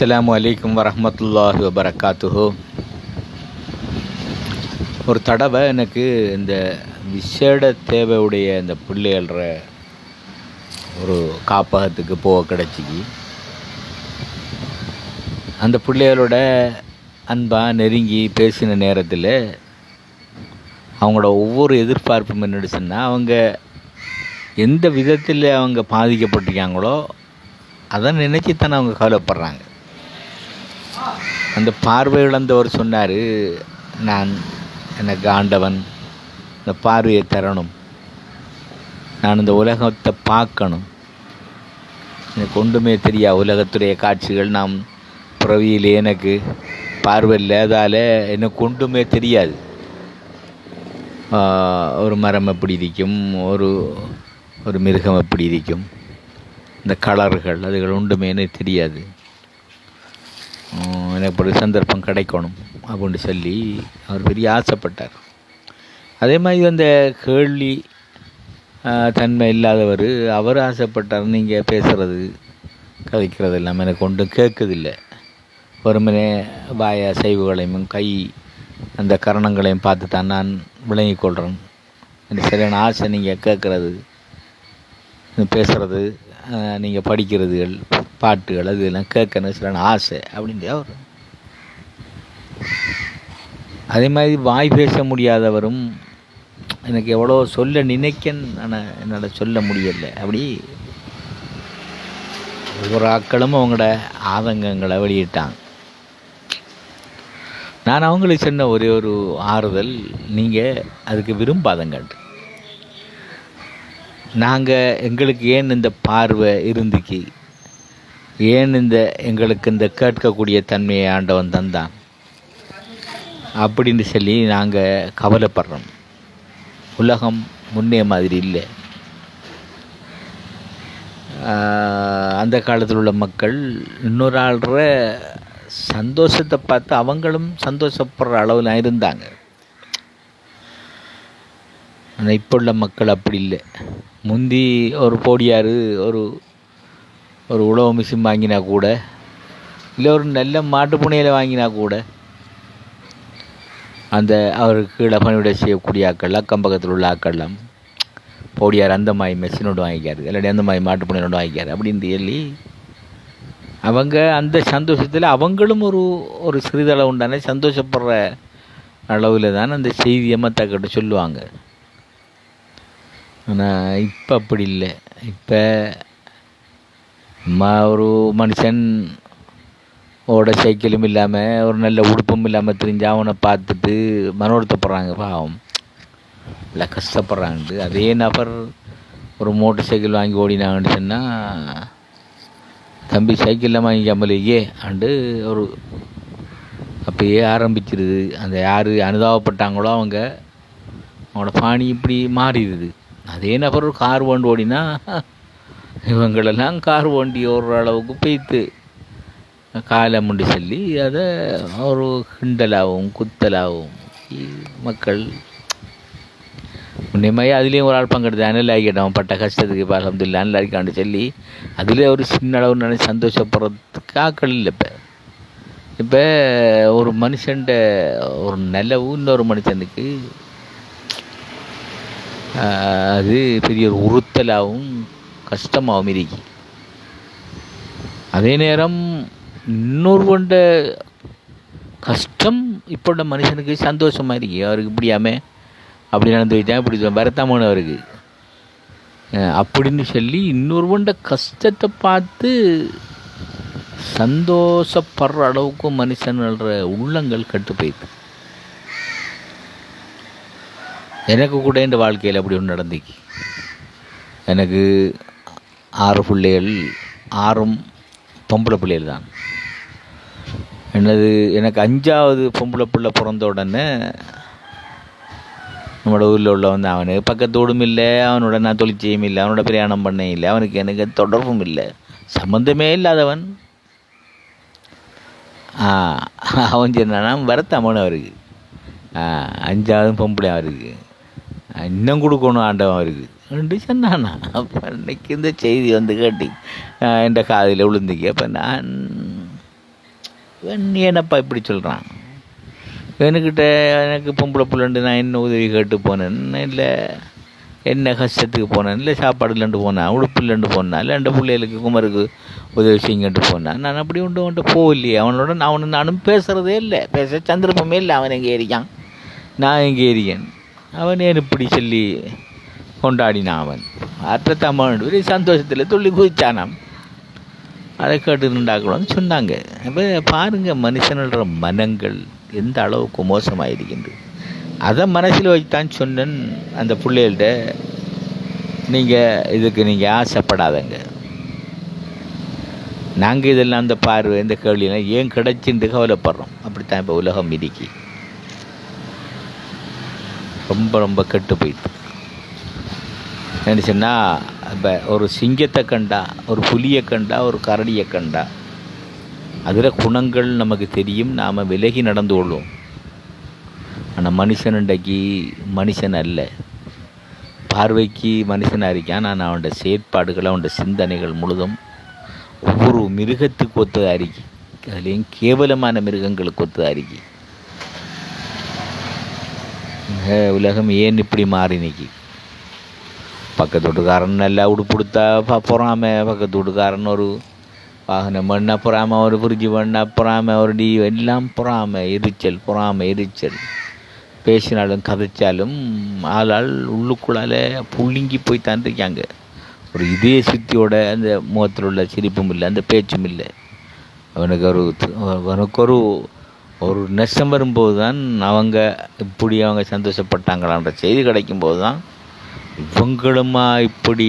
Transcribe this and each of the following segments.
அஸ்லாம் வலைக்கம் வரஹ்மத்துல்லாஹி வபரகாத்துஹு ஒரு தடவை எனக்கு இந்த விசேட தேவையுடைய இந்த பிள்ளைகள ஒரு காப்பகத்துக்கு போக கிடச்சிக்கி அந்த பிள்ளைகளோட அன்பாக நெருங்கி பேசின நேரத்தில் அவங்களோட ஒவ்வொரு எதிர்பார்ப்பும் என்னன்னு சொன்னால் அவங்க எந்த விதத்தில் அவங்க பாதிக்கப்பட்டிருக்காங்களோ அதை நினச்சி தானே அவங்க கவலைப்படுறாங்க. அந்த பார்வை இழந்தவர் சொன்னார் நான் எனக்கு ஆண்டவன் இந்த பார்வையை தரணும். நான் இந்த உலகத்தை பார்க்கணும். எனக்கு ஒன்றுமே தெரியா உலகத்துடைய காட்சிகள் நாம் பிறவியில் எனக்கு பார்வை இல்லாதால் எனக்கு ஒன்றுமே தெரியாது. ஒரு மரம் எப்படி இருக்கும்? ஒரு ஒரு மிருகம் எப்படி இருக்கும்? இந்த கலர்கள் அதுகள் ஒன்றுமே எனக்கு தெரியாது. எனக்கு ஒரு சந்தர்ப்பம் கிடைக்கணும் அப்படின்னு சொல்லி அவர் பெரிய ஆசைப்பட்டார். அதே மாதிரி அந்த கேள்வி தன்மை இல்லாதவர் அவர் ஆசைப்பட்டார் நீங்கள் பேசுகிறது கதைக்கிறது எல்லாம் எனக்கு ஒன்றும் கேட்குதில்லை. வெறுமனே வாய அசைவுகளையும் கை அந்த கரணங்களையும் பார்த்து தான் நான் விளங்கிக் கொள்கிறேன் இந்த சரியான ஆசை நீங்கள் கேட்குறது பேசுகிறது நீங்கள் படிக்கிறதுகள் பாட்டுகள் அது எல்லாம் கேட்கணும் சில ஆசை அப்படின்றது அவர். அதே மாதிரி வாய் பேச முடியாதவரும் எனக்கு எவ்வளோ சொல்ல நினைக்கன் ஆனால் என்னால் சொல்ல முடியலை. அப்படி ஒவ்வொரு ஆட்களும் அவங்களோட ஆதங்கங்களை வெளியிட்டாங்க. நான் அவங்களுக்கு சொன்ன ஒரே ஒரு ஆறுதல் நீங்கள் அதுக்கு விரும்பாதங்க. நாங்கள் எங்களுக்கு ஏன் இந்த பார்வை இருந்துக்கு ஏன் இந்த எங்களுக்கு இந்த கேட்கக்கூடிய தன்மையை ஆண்டவன் தந்தான்? அப்படின்னு சொல்லி நாங்கள் கவலைப்படுறோம். உலகம் முன்னே மாதிரி இல்லை. அந்த காலத்தில் உள்ள மக்கள் இன்னொரு ஆள்ற சந்தோஷத்தை பார்த்து அவங்களும் சந்தோஷப்படுற அளவில் இருந்தாங்க. ஆனால் இப்போ உள்ள மக்கள் அப்படி இல்லை. முந்தி ஒரு போடியார் ஒரு ஒரு உழவு மிஷின் வாங்கினா கூட இல்லை ஒரு நல்ல மாட்டு வாங்கினா கூட அந்த அவருக்கு கீழே பணிவிடை செய்யக்கூடிய ஆக்கள்லாம் அக்கம் பக்கத்தில் உள்ள ஆக்கள்லாம் போடியார் அந்த மாதிரி மெஷினோடு வாங்கிக்காரு இல்லாட்டி அந்த மாதிரி மாட்டு ஒன்று வாங்கிக்காரு அப்படின்னு சொல்லி அவங்க அந்த சந்தோஷத்தில் அவங்களும் ஒரு ஒரு சிறிதளவு உண்டான சந்தோஷப்படுற அளவில் தான் அந்த செய்தியை மற்றக்கிட்ட சொல்லுவாங்க. ஆனால் இப்போ அப்படி இல்லை. இப்போ ஒரு மனுஷன் ஓட சைக்கிளும் இல்லாமல் ஒரு நல்ல உடுப்பும் இல்லாமல் தெரிஞ்சு அவனை பார்த்துட்டு மனோடுத்தப்படுறாங்க பாவம் இல்லை கஷ்டப்படுறாங்கட்டு அதே நபர் ஒரு மோட்டர் சைக்கிள் வாங்கி ஓடினாங்கன்னு சொன்னால் தம்பி சைக்கிளில் வாங்கிக்காமலேயே அண்டு ஒரு அப்பயே ஆரம்பிச்சிருது அந்த யார் அனுதாபப்பட்டாங்களோ அவங்க அவங்களோட பாணி இப்படி மாறிடுது அதே நபர் ஒரு கார் வண்டி ஓடினா இவங்களெல்லாம் கார் வண்டி ஓடுற அளவுக்கு பெய்த்து காலை முண்டி சொல்லி அதை ஒரு கிண்டலாகவும் குத்தலாகவும் மக்கள் முன்னேமாய் அதுலேயும் ஒரு ஆள் பங்கெடுத்து அனல் ஆகிட்டோம் பட்ட கஷ்டத்துக்கு இப்போ அலமதுல்ல அனல் ஆகிக்கான்னு சொல்லி அதில் ஒரு சின்ன அளவு நினைச்சு சந்தோஷப்படுறதுக்கு ஆக்கள் இல்லை இப்போ. இப்போ ஒரு மனுஷன்ட ஒரு நிலவு இன்னொரு மனுஷனுக்கு அது பெரிய ஒரு உறுத்தலாகவும் கஷ்டமாகவும் இருக்கு அதே நேரம் இன்னொருவண்ட கஷ்டம் இப்போ உள்ள மனுஷனுக்கு சந்தோஷமாக இருக்கு. அவருக்கு இப்படியாமே அப்படி நடந்து வைத்தேன் இப்படி வருத்தமான அவருக்கு. அப்படின்னு சொல்லி இன்னொருவண்ட கஷ்டத்தை பார்த்து சந்தோஷப்படுற அளவுக்கு மனுஷன்ற உள்ளங்கள் கட்டு போயிடுது எனக்கு கூட இந்த வாழ்க்கையில் அப்படி ஒன்று நடந்துக்கு எனக்கு ஆறு பிள்ளைகள் ஆறும் பொம்பளை பிள்ளைகள் தான் என்னது எனக்கு அஞ்சாவது பொம்பளை பிள்ளை பிறந்த உடனே நம்மளோட ஊரில் உள்ளவன் அவனுக்கு பக்கத்தோடும் இல்லை அவனோட நான் தொழிற்சியும் இல்லை அவனோட பிரயாணம் பண்ண இல்லை அவனுக்கு எனக்கு தொடர்பும் இல்லை. சம்மந்தமே இல்லாதவன். ஆ, அவன் சொன்னானா வரத்தமன் அவருக்கு. அஞ்சாவது பொம்பளை அவருக்கு. இன்னும் கொடுக்கணும் ஆண்டவன் அவருக்கு. ரெண்டு சொன்னானா அப்போ அன்னைக்கு இந்த செய்தி வந்து கேட்டி. என் காதில் விழுந்துக்கு அப்போ நான் இவன் இப்படி சொல்கிறான் என்கிட்ட எனக்கு பொம்பளை பிள்ளைண்டு நான் என்ன உதவி கேட்டு போனேன்? இல்லை என்ன கஷ்டத்துக்கு போனேன்? இல்லை சாப்பாடு இல்லைண்டு போனேன் உடுப்பு இல்லைண்டு போனேன் இல்லை ரெண்டு பிள்ளைகளுக்கு குமருக்கு உதவி செய்யுங்கன்ட்டு போனேன் நான் அப்படி உண்டு அவன்கிட்ட போகலையே. அவனோட நான் அவனு நானும் பேசுகிறதே இல்லை. பேச சந்தர்ப்பமே இல்லை. அவன் எங்கே இருக்கான்? நான் எங்கே இருக்கேன்? அவன் ஏன் இப்படி சொல்லி கொண்டாடினான் அவன் அற்ற தமிழ் ஒரு சந்தோஷத்தில் துள்ளி குதிச்சானாம். அதை கேட்டு நின்றாக்கணும்னு சொன்னாங்க. அப்போ பாருங்கள் மனுஷனோட மனங்கள் எந்த அளவுக்கு மோசமாக இருக்கின்றது அதை மனசில் வைத்தான் சொன்னேன் அந்த பிள்ளைகள்கிட்ட. நீங்கள் இதுக்கு நீங்கள் ஆசைப்படாதங்க. நாங்கள் இதெல்லாம் அந்த பார்வை இந்த கேள்வியெல்லாம் ஏன் கிடைச்சின்னு கவலைப்படுறோம். அப்படித்தான் இப்போ உலகம் மிதிக்கி ரொம்ப ரொம்ப கெட்டு போயிட்டு. நினச்சின்னா இப்போ ஒரு சிங்கத்தை கண்டா ஒரு புலியை கண்டா ஒரு கரடியை கண்டா அதில் குணங்கள் நமக்கு தெரியும் நாம் விலகி நடந்து கொள்வோம். ஆனால் மனுஷன் இன்றைக்கு மனுஷன் அல்ல. பார்வைக்கு மனுஷனாக இருக்கான் ஆனால் அவனோட செயற்பாடுகள் அவனோட சிந்தனைகள் முழுதும் ஒவ்வொரு மிருகத்துக்கு ஒத்து அறிக்கை அதுலேயும் கேவலமான மிருகங்களுக்கு ஒத்தது அறிக்கை உலகம் ஏன் இப்படி மாறி நிற்கி பக்கத்து வீட்டுக்காரன் நல்லா உடுப்புடுத்தா ப- பொறாம பக்கத்து வீட்டுக்காரன் ஒரு வாகனம் பண்ண பொறாம ஒரு ஃப்ரிட்ஜ் பண்ண பொறாம ஒரு டி எல்லாம் பொறாம எரிச்சல் பொறாம எரிச்சல். பேசினாலும் கதைச்சாலும் ஆளால் உள்ளுக்குள்ளால புழுங்கி போய் தான் இருக்காங்க. ஒரு இதே சுத்தியோட அந்த முகத்தில் உள்ள சிரிப்பும் இல்லை அந்த பேச்சும் இல்லை. அவனுக்கு ஒரு அவனுக்கு ஒரு ஒரு நஷ்டம் வரும்போது தான் அவங்க இப்படி அவங்க சந்தோஷப்பட்டாங்களான்ற செய்தி கிடைக்கும்போது தான் இவங்களுமா இப்படி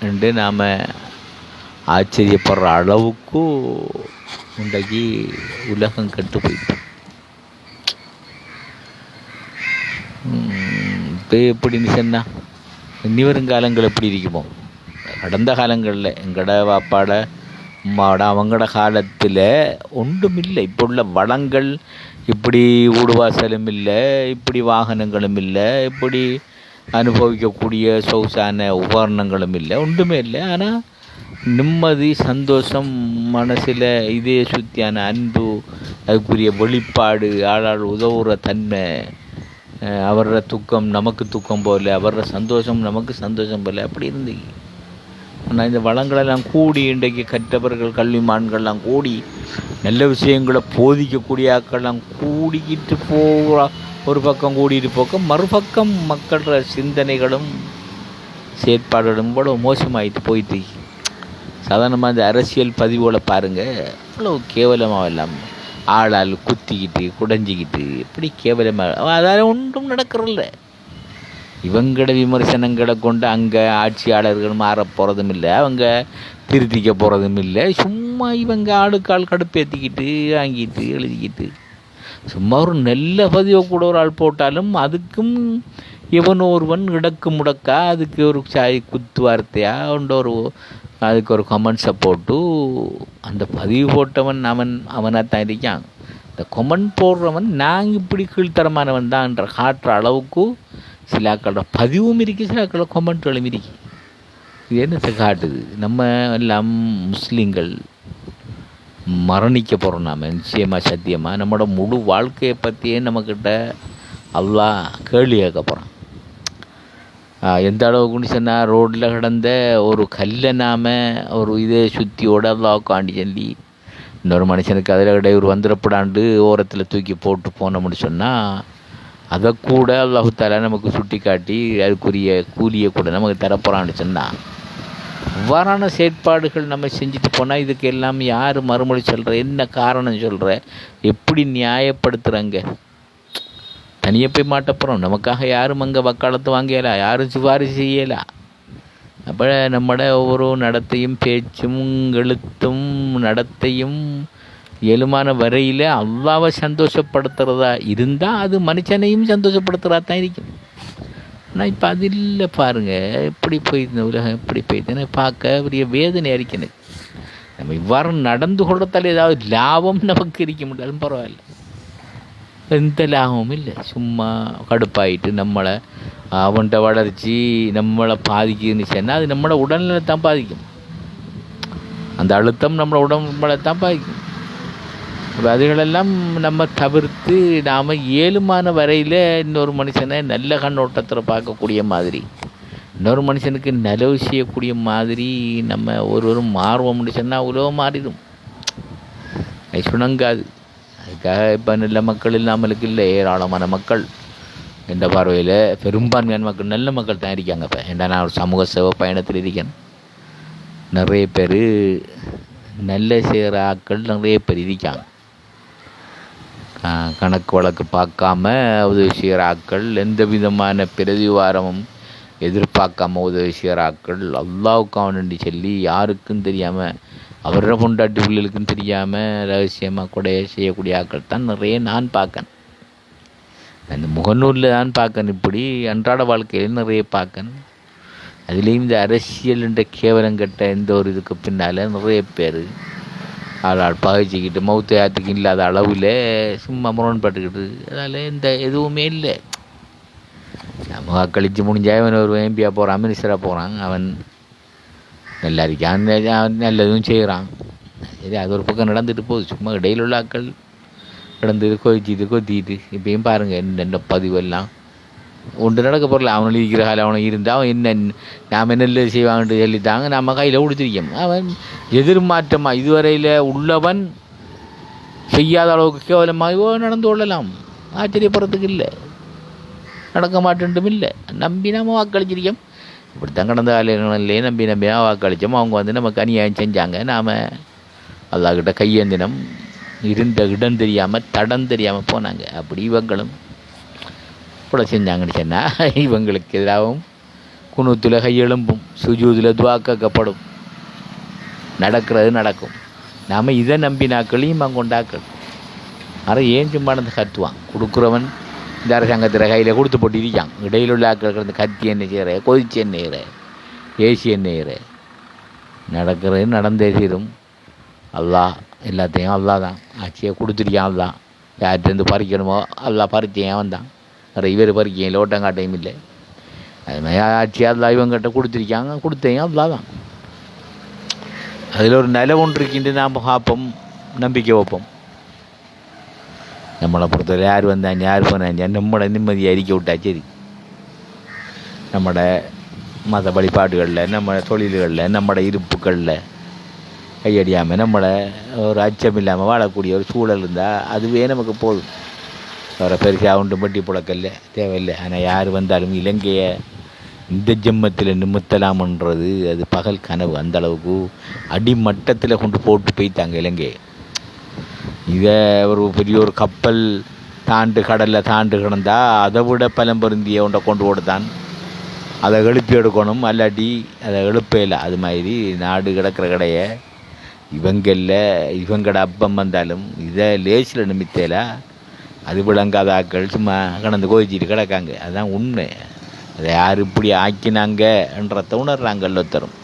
என்று நாம் ஆச்சரியப்படுற அளவுக்கு இன்றைக்கு உலகம் கெட்டு போயிட்டு. இப்போ எப்படின்னு சொன்னால் இனி வருங்காலங்கள் எப்படி இருக்குமோ? கடந்த காலங்களில் எங்கட வாப்பாட அம்மாவோட அவங்களோட காலத்தில் ஒன்றும் இல்லை இப்போ உள்ள வளங்கள் இப்படி ஊடுவாசலும் இல்லை இப்படி வாகனங்களும் இல்லை இப்படி அனுபவிக்கக்கூடிய சொகுசான உபகரணங்களும் இல்லை ஒன்றுமே இல்லை. ஆனால் நிம்மதி சந்தோஷம் மனசில் இதே சுத்தியான அன்பு அதுக்குரிய வெளிப்பாடு ஆளாள் உதவுற தன்மை அஹ் அவரோட துக்கம் நமக்கு துக்கம் போல அவரோட சந்தோஷம் நமக்கு சந்தோஷம் போல அப்படி இருந்து. ஆனால் இந்த வளங்களெல்லாம் கூடி இன்றைக்கு கற்றவர்கள் கல்விமான்கள்லாம் கூடி நல்ல விஷயங்களை போதிக்கக்கூடிய ஆட்கள்லாம் கூடிக்கிட்டு போகிற ஒரு பக்கம் கூடிட்டு போக்க. மறுபக்கம் மக்களோட சிந்தனைகளும் செயற்பாடுகளும் இவ்வளோ மோசமாகிட்டு போயிட்டு சாதாரணமாக இந்த அரசியல் பதிவுகளை பாருங்கள் அவ்வளோ கேவலமாக எல்லாம் ஆளால் குத்திக்கிட்டு குடைஞ்சிக்கிட்டு இப்படி கேவலமாக அதால் ஒன்றும் நடக்கிறதில்ல இவங்களோட விமர்சனங்களை கொண்டு அங்கே ஆட்சியாளர்கள் மாற போகிறதும் இல்லை. அவங்க திருத்திக்க போகிறதும் இல்லை. சும்மா இவங்க ஆளுக்கு ஆள் கடுப்பேற்றிக்கிட்டு வாங்கிட்டு எழுதிக்கிட்டு. சும்மா ஒரு நல்ல பதிவை கூட ஒரு ஆள் போட்டாலும் அதுக்கும் இவன் ஒருவன் இடக்கு முடக்கா அதுக்கு ஒரு சாய் குத்து வார்த்தையா உண்ட ஒரு அதுக்கு ஒரு கமெண்ட்ஸை போட்டு அந்த பதிவு போட்டவன் அவன் அவனாக தான் இருக்கான். இந்த கொமெண்ட் போடுறவன் நாங்கள் இப்படி கீழ்த்தரமானவன் தான்ன்ற காட்டுற அளவுக்கு சிலாக்களோட பதிவும் இருக்குது சிலாக்களோட கொமெண்ட்களும் இருக்குது இது என்னத்தை காட்டுது? நம்ம எல்லாம் முஸ்லீம்கள் மரணிக்க போகிறோம் நாம் நிச்சயமாக சத்தியமாக நம்மளோட முழு வாழ்க்கையை பற்றியே நம்மக்கிட்ட அல்லாஹ் கேள்வி கேட்க போகிறான் எந்த அளவுக்குன்னு சொன்னால் ரோட்டில் கிடந்த ஒரு கல்லை நாம் ஒரு இதே சுற்றியோட அல்லாஹ் காண்டி சொல்லி இன்னொரு மனுஷனுக்கு அதில் இடையூறு வந்துடப்படாண்டு ஓரத்தில் தூக்கி போட்டு போனோம்னு சொன்னால் அதை கூட அல்லாஹு தாலா நமக்கு சுட்டி காட்டி அதுக்குரிய கூலியை கூட நமக்கு தரப்போகிறான்னு சொன்னால் அவ்வாறான செயற்பாடுகள் நம்ம செஞ்சுட்டு போனால் இதுக்கு எல்லாம் யார் மறுமொழி சொல்கிற என்ன காரணம் சொல்கிற எப்படி நியாயப்படுத்துகிறாங்க தனியாக போய் மாட்ட நமக்காக யாரும் அங்கே வக்காலத்து வாங்கலாம் யாரும் சிபாரிசு செய்யலா. அப்போ நம்மட ஒவ்வொரு நடத்தையும் பேச்சும் எழுத்தும் நடத்தையும் இயலுமான வரையில் அல்லாவை சந்தோஷப்படுத்துகிறதா இருந்தால் அது மனுஷனையும் சந்தோஷப்படுத்துகிறதா தான் இருக்கும். ஆனால் இப்போ அது இல்லை பாருங்கள் எப்படி போயிருந்த உலகம் எப்படி போயிருந்தேன்னு பார்க்க பெரிய வேதனை அரிக்கணும் நம்ம இவ்வாறு நடந்து கொள்றதால ஏதாவது லாபம் நமக்கு இருக்க முடியாலும் பரவாயில்ல. எந்த லாபமும் இல்லை. சும்மா கடுப்பாயிட்டு நம்மளை அவன்கிட்ட வளர்ச்சி நம்மளை பாதிக்குதுன்னு சொன்னால் அது நம்மளோட உடல்நிலை தான் பாதிக்கும். அந்த அழுத்தம் நம்மளை உடம்புல தான் பாதிக்கும். அப்போ அதுகளெல்லாம் நம்ம தவிர்த்து நாம் ஏழுமான வரையில் இன்னொரு மனுஷனை நல்ல கண்ணோட்டத்தில் பார்க்கக்கூடிய மாதிரி. இன்னொரு மனுஷனுக்கு நலவு செய்யக்கூடிய மாதிரி நம்ம ஒருவரும் மாறுவோம்னு சொன்னால் உலகம் மாறிடும். அது சுணங்காது அதுக்காக இப்போ நல்ல மக்கள் இல்லாமலுக்கு இல்லை ஏராளமான மக்கள். எந்த பார்வையில் பெரும்பான்மையான மக்கள் நல்ல மக்கள் தான் இருக்காங்க இப்போ. ஏன்னா நான் ஒரு சமூக சேவை பயணத்தில் இருக்கேன். நிறைய பேர் நல்ல செய்கிற ஆட்கள் நிறைய பேர் இருக்காங்க. கணக்கு வழக்கு பார்க்காம உதவி செய்கிற ஆட்கள் எந்த விதமான பிரதிவாரமும் எதிர்பார்க்காம உதவி செய்கிற ஆட்கள் அல்லாவுக்காவண்டி சொல்லி யாருக்கும் தெரியாமல் அவரோட பொண்டாட்டி பிள்ளைகளுக்கும் தெரியாமல் ரகசியமாக கூட செய்யக்கூடிய ஆட்கள் தான் நிறைய நான் பார்க்கேன். அந்த முகநூலில் தான் பார்க்கணும் இப்படி அன்றாட வாழ்க்கையில் நிறைய பார்க்கணும் அதுலேயும் இந்த அரசியல் என்ற கேவலம் கட்ட எந்த ஒரு இதுக்கு பின்னால் நிறைய பேர் ஆளாள் பகைச்சிக்கிட்டு மௌத்த யாத்துக்கு இல்லாத அளவில் சும்மா முரண்பட்டுக்கிட்டு அதனால் இந்த எதுவுமே இல்லை. நம்ம வாக்களித்து முடிஞ்சால் அவன் ஒரு எம்பியாக போகிறான் மினிஸ்டராக போகிறான் அவன் நல்லா இருக்கான் அவன் நல்லதும் செய்கிறான் சரி அது ஒரு பக்கம் நடந்துட்டு போகுது. சும்மா இடையில் உள்ள ஆக்கள் நடந்து கொதிச்சிட்டு கொத்திட்டு இப்பயும் பாருங்கள் என்னென்ன பதிவெல்லாம். ஒன்று நடக்க போகிறல அவன் இருக்கிற காலம் அவனை இருந்தால் அவன் என்ன நாம் என்ன செய்வாங்கன்னு சொல்லித்தாங்க நம்ம கையில் கொடுத்துருக்கோம் அவன் எதிர்மாற்றமாக இதுவரையில் உள்ளவன் செய்யாத அளவுக்கு கேவலமாக நடந்து கொள்ளலாம். ஆச்சரியப்படுறதுக்கு இல்லை. நடக்க மாட்டேன்ட்டும் இல்லை. நம்பி நாம் வாக்களிச்சிருக்கோம் இப்படித்தான் கடந்த காலங்களிலே நம்பி நம்பி நான் வாக்களித்தோம். அவங்க வந்து நமக்கு அநியாயம் செஞ்சாங்க. நாம் அல்லாக்கிட்ட கையேந்தினம் இருந்த இடம் தெரியாமல் தடம் தெரியாமல் போனாங்க. அப்படி இவங்களும் கூட செஞ்சாங்கன்னு சொன்னால் இவங்களுக்கு எதிராகவும் குணத்தில் கையெழும்பும் சுஜூதில் துவாக்கப்படும் நடக்கிறது நடக்கும். நாம் இதை நம்பினாக்களையும் அவங்க கொண்டாக்கள் ஆனால் ஏன் சும்மா நடந்து கத்துவான்? கொடுக்குறவன் இந்த அரசாங்கத்தில் கையில் கொடுத்து போட்டு இருக்கான் இடையில் உள்ள ஆக்கள் கிடந்து கத்தி என்ன செய்கிற கொதிச்சு என்ன செய்கிற ஏசி என்ன செய்கிற நடக்கிறது நடந்தே தீரும். அல்லா எல்லாத்தையும் அல்லா தான். ஆட்சியை கொடுத்துருக்கான் அல்லா யார்கிட்டருந்து பறிக்கணுமோ அல்லா பறிச்சேன் வந்தான் தான் வேறு இவர் பறிக்கையும் லோட்டங்காட்டையும் இல்லை. அது மாதிரி ஆட்சி அல்லாஹ் இவங்கிட்ட கொடுத்துருக்காங்க கொடுத்தேன் அல்லாஹ் தான் அதில் ஒரு நில ஒன்று இருக்கின்ற நாம் பார்ப்போம் நம்பிக்கை வைப்போம். நம்மளை பொறுத்தவரை யார் வந்தாங்க யார் போனாங்க நம்மளை நிம்மதியை அறிக்கை விட்டா சரி. நம்மட மத வழிபாடுகளில் நம்ம தொழில்களில் நம்மட இருப்புகளில் கையடியாமல் நம்மளை ஒரு அச்சம் இல்லாமல் வாழக்கூடிய ஒரு சூழல் இருந்தால் அதுவே நமக்கு போதும். அவரை பெருசாக உண்டு பட்டி புழக்கல்ல தேவையில்லை. ஆனால் யார் வந்தாலும் இலங்கையை இந்த ஜென்மத்தில் நிமித்தலாம்ன்றது அது பகல் கனவு. அந்த அளவுக்கு அடிமட்டத்தில் கொண்டு போட்டு போய்த்தாங்க இலங்கையை. இதை ஒரு பெரிய ஒரு கப்பல் தாண்டு கடலில் தாண்டு கிடந்தால் அதை விட பலம் பொருந்திய ஒன்றை கொண்டு கொடுத்தான் அதை எழுப்பி எடுக்கணும். அல்லாட்டி அதை எழுப்பையில் அது மாதிரி நாடு கிடக்கிற கடையை இவங்களில் இவங்கட அப்பம் வந்தாலும் இதை லேசில் நிமித்தேல அது விளங்காத ஆக்கள் சும்மா கடந்து கோதிச்சிட்டு கிடக்காங்க. அதுதான் உண்மை. அதை யார் இப்படி ஆக்கினாங்கன்றத உணர்றாங்க எல்லோத்தரும்.